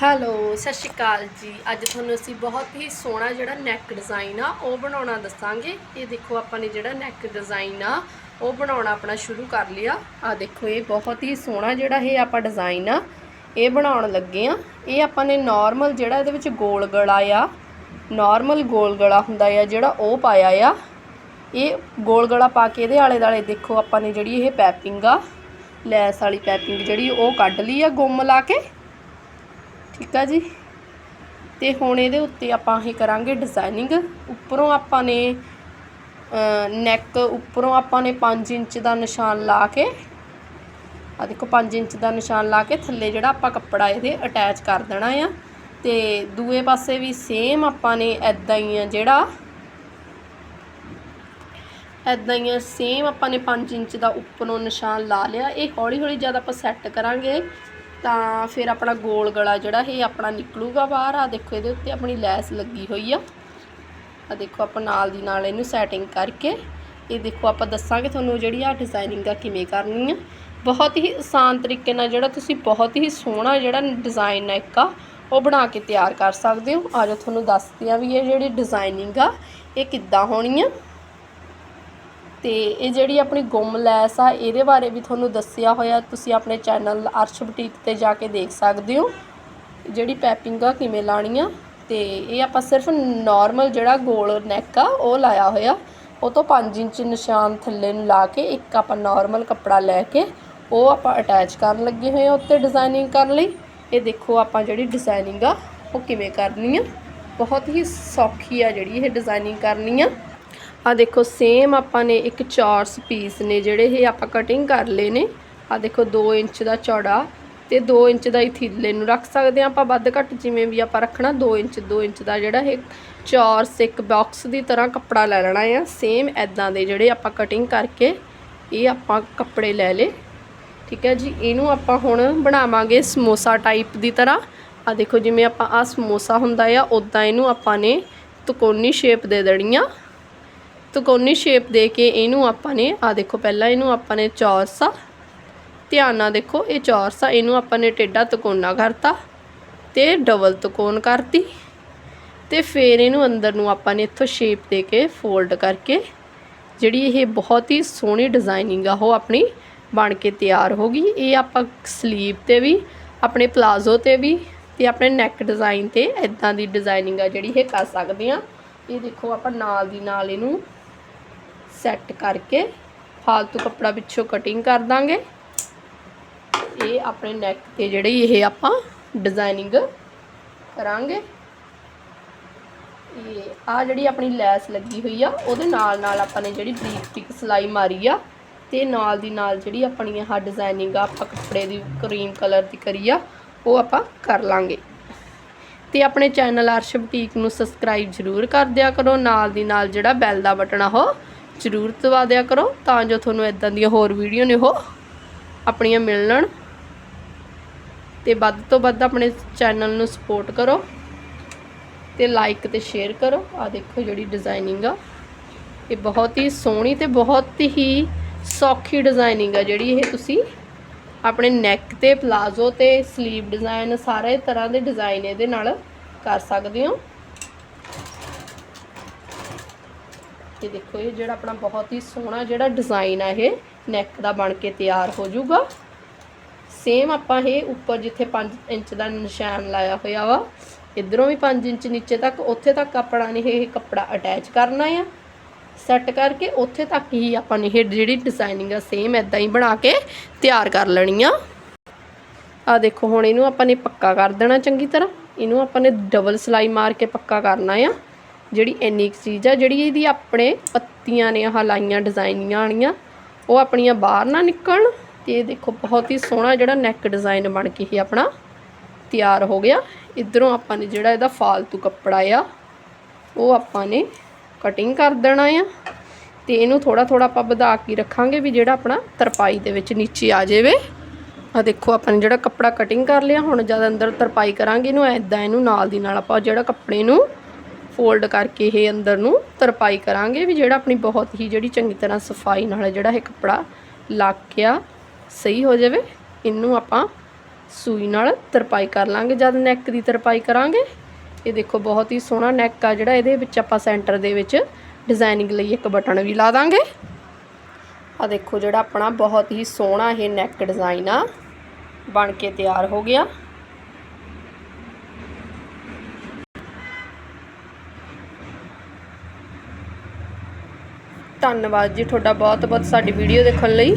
Hello, ਸਤਿ ਸ਼੍ਰੀ ਅਕਾਲ ਜੀ। ਅੱਜ ਤੁਹਾਨੂੰ ਅਸੀਂ ਬਹੁਤ ਹੀ ਸੋਹਣਾ ਜਿਹੜਾ ਨੈਕ ਡਿਜ਼ਾਈਨ ਆ, ਉਹ ਬਣਾਉਣਾ ਦੱਸਾਂਗੇ। ਇਹ ਦੇਖੋ ਆਪਾਂ ਨੇ ਜਿਹੜਾ ਨੈਕ ਡਿਜ਼ਾਈਨ ਆ, ਉਹ ਬਣਾਉਣਾ ਆਪਣਾ ਸ਼ੁਰੂ ਕਰ ਲਿਆ। ਆ ਦੇਖੋ, ਇਹ ਬਹੁਤ ਹੀ ਸੋਹਣਾ ਜਿਹੜਾ ਇਹ ਆਪਾਂ ਡਿਜ਼ਾਈਨ ਆ, ਇਹ ਬਣਾਉਣ ਲੱਗੇ ਆ। ਇਹ ਆਪਾਂ ਨੇ ਨਾਰਮਲ ਜਿਹੜਾ ਇਹਦੇ ਵਿੱਚ ਗੋਲ ਗਲਾ ਆ ਨਾਰਮਲ ਗੋਲ ਗਲਾ ਹੁੰਦਾ ਆ ਜਿਹੜਾ ਉਹ ਪਾਇਆ ਆ। ਇਹ ਗੋਲ ਗਲਾ ਪਾ ਕੇ ਇਹਦੇ ਆਲੇ ਦਾਲੇ ਦੇਖੋ ਆਪਾਂ ਨੇ ਜਿਹੜੀ ਇਹ ਪੈਪਿੰਗ ਆ, ਲੈਸ ਵਾਲੀ ਪੈਪਿੰਗ ਜਿਹੜੀ ਉਹ ਕੱਢ ਲਈ ਆ ਗੁੰਮ ਲਾ ਕੇ। ਠੀਕ ਆ ਜੀ? ਤੇ ਹੁਣ ਇਹਦੇ ਉੱਤੇ ਆਪਾਂ ਇਹ ਕਰਾਂਗੇ ਡਿਜ਼ਾਈਨਿੰਗ ਉੱਪਰੋਂ ਆਪਾਂ ਨੇ ਨੈਕ ਉੱਪਰੋਂ ਆਪਾਂ ਨੇ 5 ਇੰਚ ਦਾ ਨਿਸ਼ਾਨ ਲਾ ਕੇ ਆ ਦੇਖੋ 5 ਇੰਚ ਦਾ ਨਿਸ਼ਾਨ ਲਾ ਕੇ ਥੱਲੇ ਜਿਹੜਾ ਆਪਾਂ ਕੱਪੜਾ ਇਹਦੇ ਅਟੈਚ ਕਰ ਦੇਣਾ ਆ। ਤੇ ਦੂਏ ਪਾਸੇ ਵੀ ਸੇਮ ਆਪਾਂ ਨੇ ਐਦਾਂ ਹੀ ਆ ਜਿਹੜਾ ਐਦਾਂ ਹੀ ਸੇਮ ਆਪਾਂ ਨੇ 5 ਇੰਚ ਦਾ ਉੱਪਰੋਂ ਨਿਸ਼ਾਨ ਲਾ ਲਿਆ। ਇਹ ਹੌਲੀ ਹੌਲੀ ਜਦ ਆਪਾਂ ਸੈੱਟ ਕਰਾਂਗੇ ਤਾਂ ਫਿਰ ਆਪਣਾ ਗੋਲ ਗਲਾ ਜਿਹੜਾ ਇਹ ਆਪਣਾ ਨਿਕਲੂਗਾ ਬਾਹਰ। ਆ ਦੇਖੋ ਇਹਦੇ ਉੱਤੇ ਆਪਣੀ ਲੈਸ ਲੱਗੀ ਹੋਈ ਆ। ਆ ਦੇਖੋ ਆਪਾਂ ਨਾਲ ਦੀ ਨਾਲ ਇਹਨੂੰ ਸੈਟਿੰਗ ਕਰਕੇ ਇਹ ਦੇਖੋ ਆਪਾਂ ਦੱਸਾਂਗੇ ਤੁਹਾਨੂੰ ਜਿਹੜੀ ਆ ਡਿਜ਼ਾਈਨਿੰਗ ਆ ਕਿਵੇਂ ਕਰਨੀ ਆ। ਬਹੁਤ ਹੀ ਆਸਾਨ ਤਰੀਕੇ ਨਾਲ ਜਿਹੜਾ ਤੁਸੀਂ ਬਹੁਤ ਹੀ ਸੋਹਣਾ ਜਿਹੜਾ ਡਿਜ਼ਾਈਨ ਹੈ ਇੱਕ ਆ, ਉਹ ਬਣਾ ਕੇ ਤਿਆਰ ਕਰ ਸਕਦੇ ਹੋ। ਆਜੋ ਤੁਹਾਨੂੰ ਦੱਸਦੇ ਆ ਵੀ ਇਹ ਜਿਹੜੀ ਡਿਜ਼ਾਈਨਿੰਗ ਆ, ਇਹ ਕਿੱਦਾਂ ਹੋਣੀ ਆ। ਅਤੇ ਇਹ ਜਿਹੜੀ ਆਪਣੀ ਗੁੰਮ ਲੈਸ ਆ, ਇਹਦੇ ਬਾਰੇ ਵੀ ਤੁਹਾਨੂੰ ਦੱਸਿਆ ਹੋਇਆ, ਤੁਸੀਂ ਆਪਣੇ ਚੈਨਲ ਅਰਸ਼ ਬੁਟੀਕ ਤੇ ਜਾ ਕੇ ਦੇਖ ਸਕਦੇ ਹੋ। ਜਿਹੜੀ ਪੈਪਿੰਗ ਆ, ਕਿਵੇਂ ਲਾਣੀ ਆ, ਤੇ ਇਹ ਆਪਾਂ ਸਿਰਫ ਨਾਰਮਲ ਜਿਹੜਾ ਗੋਲ ਨੈਕ ਆ, ਉਹ ਲਾਇਆ ਹੋਇਆ। ਉਹ ਤੋਂ 5 ਇੰਚ ਨਿਸ਼ਾਨ ਥੱਲੇ ਨੂੰ ਲਾ ਕੇ, ਇੱਕ ਆਪਾਂ ਨਾਰਮਲ ਕੱਪੜਾ ਲੈ ਕੇ, ਉਹ ਆਪਾਂ ਅਟੈਚ ਕਰਨ ਲੱਗੇ ਹੋਏ ਆ ਉੱਤੇ ਡਿਜ਼ਾਈਨਿੰਗ ਕਰਨ ਲਈ। ਇਹ ਦੇਖੋ ਆਪਾਂ ਜਿਹੜੀ ਡਿਜ਼ਾਈਨਿੰਗ ਆ, ਉਹ ਕਿਵੇਂ ਕਰਨੀ ਆ। ਬਹੁਤ ਹੀ ਸੌਖੀ ਆ ਜਿਹੜੀ ਇਹ ਡਿਜ਼ਾਈਨਿੰਗ ਕਰਨੀ ਆ। ਆ ਦੇਖੋ ਸੇਮ ਆਪਾਂ ਨੇ ਇੱਕ ਚੌਰਸ ਪੀਸ ਨੇ ਜਿਹੜੇ ਇਹ ਆਪਾਂ ਕਟਿੰਗ ਕਰ ਲਏ ਨੇ। ਆ ਦੇਖੋ 2 ਇੰਚ ਦਾ ਚੌੜਾ ਤੇ 2 ਇੰਚ ਦਾ ਹੀ ਥੀਲੇ ਨੂੰ ਰੱਖ ਸਕਦੇ ਆ ਆਪਾਂ, ਵੱਧ ਘੱਟ ਜਿਵੇਂ ਵੀ ਆਪਾਂ ਰੱਖਣਾ 2 ਇੰਚ 2 ਇੰਚ ਦਾ ਜਿਹੜਾ ਇਹ ਚੌਰਸ ਇੱਕ ਬਾਕਸ ਦੀ ਤਰ੍ਹਾਂ ਕੱਪੜਾ ਲੈ ਲੈਣਾ ਆ। ਸੇਮ ਐਦਾਂ ਦੇ ਜਿਹੜੇ ਆਪਾਂ ਕਟਿੰਗ ਕਰਕੇ ਇਹ ਆਪਾਂ ਕੱਪੜੇ ਲੈ ਲੇ ਠੀਕ ਹੈ ਜੀ, ਇਹਨੂੰ ਆਪਾਂ ਹੁਣ ਬਣਾਵਾਂਗੇ ਸਮੋਸਾ ਟਾਈਪ ਦੀ ਤਰ੍ਹਾਂ। ਆ ਦੇਖੋ, ਜਿਵੇਂ ਆਪਾਂ ਆ ਸਮੋਸਾ ਹੁੰਦਾ ਆ ਉਦਾਂ ਇਹਨੂੰ ਆਪਾਂ ਨੇ ਤਕੋਨੀ ਸ਼ੇਪ ਦੇ ਦੇਣੀ ਆ। ਤਕੋਨੀ ਸ਼ੇਪ ਦੇ ਕੇ ਇਹਨੂੰ ਆਪਾਂ ਨੇ ਆ ਦੇਖੋ ਪਹਿਲਾਂ ਇਹਨੂੰ ਆਪਾਂ ਨੇ ਚੌਰਸ ਆ ਧਿਆਨ ਨਾਲ ਦੇਖੋ ਇਹ ਚੌਰਸ ਆ ਇਹਨੂੰ ਆਪਾਂ ਨੇ ਟੇਡਾ ਤਕੋਨਾ ਕਰਤਾ ਤੇ ਡਬਲ ਤਕੋਨ ਕਰਤੀ ਤੇ ਫਿਰ ਇਹਨੂੰ ਅੰਦਰ ਨੂੰ ਆਪਾਂ ਨੇ ਇੱਥੋਂ ਸ਼ੇਪ ਦੇ ਕੇ ਫੋਲਡ ਕਰਕੇ ਜਿਹੜੀ ਇਹ ਬਹੁਤ ਹੀ ਸੋਹਣੀ ਡਿਜ਼ਾਈਨਿੰਗ ਆ, ਉਹ ਆਪਣੀ ਬਣ ਕੇ ਤਿਆਰ ਹੋ ਗਈ। ਇਹ ਆਪਾਂ ਸਲੀਵ ਤੇ ਵੀ, ਆਪਣੇ ਪਲਾਜ਼ੋ ਤੇ ਵੀ ਤੇ ਆਪਣੇ ਨੈਕ ਡਿਜ਼ਾਈਨ ਤੇ ਇਦਾਂ ਦੀ ਡਿਜ਼ਾਈਨਿੰਗ ਆ ਜਿਹੜੀ ਇਹ ਕਰ ਸਕਦੇ ਆ। ਇਹ ਦੇਖੋ ਆਪਾਂ ਨਾਲ ਦੀ ਨਾਲ ਇਹਨੂੰ ਸੈੱਟ ਕਰਕੇ ਫਾਲਤੂ ਕੱਪੜਾ ਪਿੱਛੋਂ ਕਟਿੰਗ ਕਰ ਦਾਂਗੇ। ਇਹ ਆਪਣੇ ਨੈਕ ਤੇ ਜਿਹੜੀ ਇਹ ਆਪਾਂ ਡਿਜ਼ਾਈਨਿੰਗ ਕਰਾਂਗੇ। ਇਹ ਆ ਜਿਹੜੀ ਆਪਣੀ ਲੈਸ ਲੱਗੀ ਹੋਈ ਆ, ਉਹਦੇ ਨਾਲ ਨਾਲ ਆਪਾਂ ਨੇ ਜਿਹੜੀ ਬਰੀਕ ਬਰੀਕ ਸਲਾਈ ਮਾਰੀ ਆ, ਤੇ ਨਾਲ ਦੀ ਨਾਲ ਜਿਹੜੀ ਆਪਣੀ ਆਹ ਡਿਜ਼ਾਈਨਿੰਗ ਆ, ਆਪਾਂ ਕੱਪੜੇ ਦੀ ਕਰੀਮ ਕਲਰ ਦੀ ਕਰੀ ਆ, ਉਹ ਆਪਾਂ ਕਰ ਲਾਂਗੇ। ਤੇ ਆਪਣੇ ਚੈਨਲ ਅਰਸ਼ ਬੁਟੀਕ ਨੂੰ ਸਬਸਕ੍ਰਾਈਬ ਜ਼ਰੂਰ ਕਰ ਦਿਆ ਕਰੋ, ਨਾਲ ਦੀ ਨਾਲ ਜਿਹੜਾ ਬੈਲ ਦਾ ਬਟਨ ਆ ਉਹ ਜ਼ਰੂਰ ਦਬਾ ਦਿਆ ਕਰੋ ਤਾਂ ਜੋ ਤੁਹਾਨੂੰ ਇਦਾਂ ਦੀਆਂ ਹੋਰ ਵੀਡੀਓ ਨੇ ਉਹ ਆਪਣੀਆਂ ਮਿਲਣ ਤੇ ਵੱਧ ਤੋਂ ਵੱਧ ਆਪਣੇ ਚੈਨਲ ਨੂੰ ਸਪੋਰਟ ਕਰੋ ਤੇ ਲਾਈਕ ਤੇ ਸ਼ੇਅਰ ਕਰੋ। ਆ ਦੇਖੋ ਜਿਹੜੀ ਡਿਜ਼ਾਈਨਿੰਗ ਆ। ਇਹ ਬਹੁਤ ਹੀ ਸੋਹਣੀ ਤੇ ਬਹੁਤ ਹੀ ਸੌਖੀ ਡਿਜ਼ਾਈਨਿੰਗ ਆ ਜਿਹੜੀ ਇਹ ਤੁਸੀਂ ਆਪਣੇ ਨੈਕ ਤੇ ਪਲਾਜ਼ੋ ਤੇ 슬ੀਵ ਡਿਜ਼ਾਈਨ ਸਾਰੇ ਤਰ੍ਹਾਂ ਦੇ ਡਿਜ਼ਾਈਨ ਇਹਦੇ ਨਾਲ ਕਰ ਸਕਦੇ ਹੋ। ਇਹ ਦੇਖੋ ਇਹ ਜਿਹੜਾ ਆਪਣਾ ਬਹੁਤ ਹੀ ਸੋਹਣਾ ਜਿਹੜਾ ਡਿਜ਼ਾਈਨ ਆ ਇਹ ਨੈਕ ਦਾ ਬਣ ਕੇ ਤਿਆਰ ਹੋ ਜਾਊਗਾ। ਸੇਮ ਆਪਾਂ ਇਹ ਉੱਪਰ ਜਿੱਥੇ 5 ਇੰਚ ਦਾ ਨਿਸ਼ਾਨ ਲਾਇਆ ਹੋਇਆ ਵਾ, ਇਧਰੋਂ ਵੀ 5 ਇੰਚ ਨੀਚੇ ਤੱਕ, ਉੱਥੇ ਤੱਕ ਆਪਣਾ ਨੇ ਇਹ ਕੱਪੜਾ ਅਟੈਚ ਕਰਨਾ ਆ। ਸੈੱਟ ਕਰਕੇ ਉੱਥੇ ਤੱਕ ਹੀ ਆਪਾਂ ਨੇ ਇਹ ਜਿਹੜੀ ਡਿਜ਼ਾਈਨਿੰਗ ਆ ਸੇਮ ਐਦਾਂ ਹੀ ਬਣਾ ਕੇ ਤਿਆਰ ਕਰ ਲੈਣੀ ਆ। ਆ ਦੇਖੋ, ਹੁਣ ਇਹਨੂੰ ਆਪਾਂ ਨੇ ਪੱਕਾ ਕਰ ਦੇਣਾ ਚੰਗੀ ਤਰ੍ਹਾਂ। ਇਹਨੂੰ ਆਪਾਂ ਨੇ ਡਬਲ ਸਲਾਈ ਮਾਰ ਕੇ ਪੱਕਾ ਕਰਨਾ ਆ। ਜਿਹੜੀ ਇੰਨੀ ਕੁ ਚੀਜ਼ ਆ, ਜਿਹੜੀ ਇਹਦੀ ਆਪਣੇ ਪੱਤੀਆਂ ਨੇ, ਆਹ ਲਾਈਆਂ, ਡਿਜ਼ਾਈਨੀਆਂ ਆਣੀਆਂ ਉਹ ਆਪਣੀਆਂ ਬਾਹਰ ਨਾ ਨਿਕਲਣ ਤੇ ਇਹ ਦੇਖੋ ਬਹੁਤ ਹੀ ਸੋਹਣਾ ਜਿਹੜਾ ਨੈਕ ਡਿਜ਼ਾਈਨ ਬਣ ਕੇ ਹੀ ਆਪਣਾ ਤਿਆਰ ਹੋ ਗਿਆ। ਇਧਰੋਂ ਆਪਾਂ ਨੇ ਜਿਹੜਾ ਇਹਦਾ ਫਾਲਤੂ ਕੱਪੜਾ ਆ, ਉਹ ਆਪਾਂ ਨੇ ਕਟਿੰਗ ਕਰ ਦੇਣਾ ਆ ਤੇ ਇਹਨੂੰ ਥੋੜਾ ਥੋੜਾ ਆਪਾਂ ਵਧਾ ਕੇ ਰੱਖਾਂਗੇ ਵੀ ਜਿਹੜਾ ਆਪਣਾ ਤਰਪਾਈ ਦੇ ਵਿੱਚ ਨੀਚੇ ਆ ਜਾਵੇ। ਆ ਦੇਖੋ ਆਪਾਂ ਨੇ ਜਿਹੜਾ ਕੱਪੜਾ ਕਟਿੰਗ ਕਰ ਲਿਆ, ਹੁਣ ਜਦ ਅੰਦਰ ਤਰਪਾਈ ਕਰਾਂਗੇ ਇਹਨੂੰ ਐਦਾਂ ਇਹਨੂੰ ਨਾਲ ਦੀ ਨਾਲ ਆਪਾਂ ਜਿਹੜਾ ਕੱਪੜੇ ਨੂੰ ਫੋਲਡ ਕਰਕੇ ਇਹ ਅੰਦਰ ਨੂੰ ਤਰਪਾਈ ਕਰਾਂਗੇ ਵੀ ਜਿਹੜਾ ਆਪਣੀ ਬਹੁਤ ਹੀ ਜਿਹੜੀ ਚੰਗੀ ਤਰ੍ਹਾਂ ਸਫ਼ਾਈ ਨਾਲ ਜਿਹੜਾ ਇਹ ਕੱਪੜਾ ਲੱਗ ਗਿਆ, ਸਹੀ ਹੋ ਜਾਵੇ, ਇਹਨੂੰ ਆਪਾਂ ਸੂਈ ਨਾਲ ਤਰਪਾਈ ਕਰ ਲਾਂਗੇ। ਜਦ ਨੈਕ ਦੀ ਤਰਪਾਈ ਕਰਾਂਗੇ, ਇਹ ਦੇਖੋ ਬਹੁਤ ਹੀ ਸੋਹਣਾ ਨੈਕ ਆ ਜਿਹੜਾ, ਇਹਦੇ ਵਿੱਚ ਆਪਾਂ ਸੈਂਟਰ ਦੇ ਵਿੱਚ ਡਿਜ਼ਾਈਨਿੰਗ ਲਈ ਇੱਕ ਬਟਨ ਵੀ ਲਾ ਦਾਂਗੇ। ਆ ਦੇਖੋ ਜਿਹੜਾ ਆਪਣਾ ਬਹੁਤ ਹੀ ਸੋਹਣਾ ਇਹ ਨੈਕ ਡਿਜ਼ਾਈਨ ਆ, ਬਣ ਕੇ ਤਿਆਰ ਹੋ ਗਿਆ। ਧੰਨਵਾਦ ਜੀ ਤੁਹਾਡਾ ਬਹੁਤ ਬਹੁਤ ਸਾਡੀ ਵੀਡੀਓ ਦੇਖਣ ਲਈ।